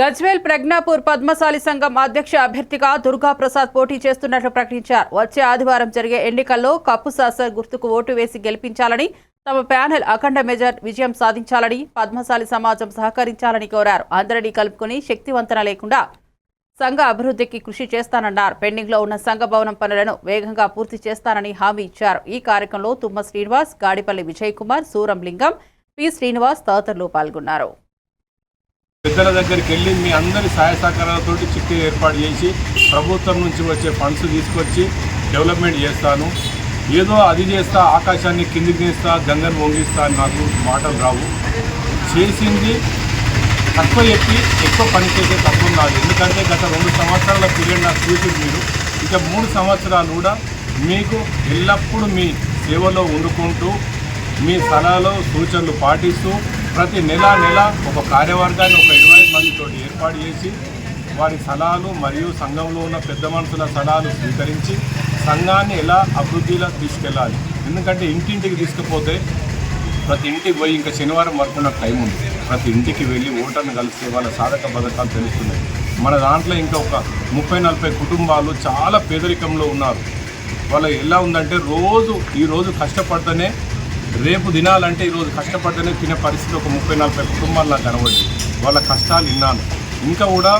గజ్వేల్ ప్రజ్ఞాపూర్ పద్మశాలి సంఘం అధ్యక్ష అభ్యర్థిగా దుర్గా ప్రసాద్ పోటీ చేస్తున్నట్లు ప్రకటించారు. వచ్చే ఆదివారం జరిగే ఎన్నికల్లో కప్పు సాసర్ గుర్తుకు ఓటు వేసి గెలిపించాలని తమ ప్యానెల్ అఖండ మెజర్ విజయం సాధించాలని పద్మశాలి సమాజం సహకరించాలని కోరారు. అందరినీ కలుపుకుని శక్తివంతన లేకుండా సంఘ అభివృద్ధికి కృషి చేస్తానన్నారు. పెండింగ్లో ఉన్న సంఘ భవనం పనులను వేగంగా పూర్తి చేస్తానని హామీ ఇచ్చారు. ఈ కార్యక్రమంలో తుమ్మ శ్రీనివాస్ గాడిపల్లి విజయ్ కుమార్ సూరం లింగం పి శ్రీనివాస్ తదితరులు పాల్గొన్నారు. పెద్దల దగ్గరికి వెళ్ళి మీ అందరి సహాయ సహకారాలతో చిట్టి ఏర్పాటు చేసి ప్రభుత్వం నుంచి వచ్చే ఫండ్స్ తీసుకొచ్చి డెవలప్మెంట్ చేస్తాను. ఏదో అది చేస్తా ఆకాశాన్ని కిందికి తీస్తా గంగను వంగిస్తా అని నాకు మాటలు రావు. చేసింది తక్కువ చెప్పి ఎక్కువ పని చేసే తక్కువ నాది. ఎందుకంటే గత రెండు సంవత్సరాల పీరియడ్ నాకు చూసి మీరు. ఇక మూడు సంవత్సరాలు కూడా మీకు ఎల్లప్పుడూ మీ సేవలో ఉండుకుంటూ మీ సలహాలు సూచనలు పాటిస్తూ ప్రతి నెల నెల ఒక కార్యవర్గాన్ని ఒక ఇరవై మందితో ఏర్పాటు చేసి వారి సలహాలు మరియు సంఘంలో ఉన్న పెద్ద మనుషుల సలహాలు స్వీకరించి సంఘాన్ని ఎలా అభివృద్ధిలో తీసుకెళ్ళాలి. ఎందుకంటే ఇంటింటికి తీసుకుపోతే ప్రతి ఇంటికి పోయి ఇంకా శనివారం వరకు నాకు టైం ఉంది. ప్రతి ఇంటికి వెళ్ళి ఓటర్ని కలిస్తే వాళ్ళ సాధక పథకాలు తెలుస్తున్నాయి. మన దాంట్లో ఇంకా ఒక ముప్పై నలభై కుటుంబాలు చాలా పేదరికంలో ఉన్నారు. వాళ్ళ ఎలా ఉందంటే రోజు ఈరోజు కష్టపడితేనే రేపు తినాలంటే ఈరోజు కష్టపడ్డనే తినే పరిస్థితి ఒక ముప్పై నలభై కుటుంబాలు నాకు కనబడి వాళ్ళ కష్టాలు విన్నాను ఇంకా కూడా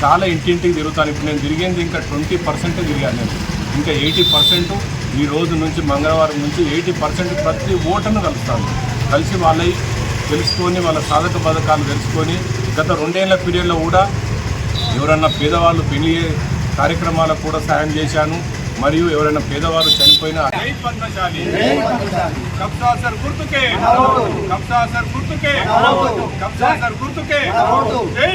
చాలా ఇంటింటికి తిరుగుతాను. ఇప్పుడు నేను తిరిగింది ఇంకా ట్వంటీ పర్సెంట్ తిరిగాను నేను. ఇంకా ఎయిటీ పర్సెంట్ ఈ రోజు నుంచి మంగళవారం నుంచి ఎయిటీ పర్సెంట్ ప్రతి ఓటర్ను కలుస్తాను. కలిసి వాళ్ళవి తెలుసుకొని వాళ్ళ సాధక పథకాలు తెలుసుకొని గత రెండేళ్ళ పీరియడ్లో కూడా ఎవరన్నా పేదవాళ్ళు పెళ్ళి కార్యక్రమాలకు కూడా సాయం చేశాను. మరియు ఎవరైనా పేదవాళ్ళు చనిపోయినా జై పద్మశాలి. గుర్తుకే. గుర్తుకే. గుర్తుకే. జై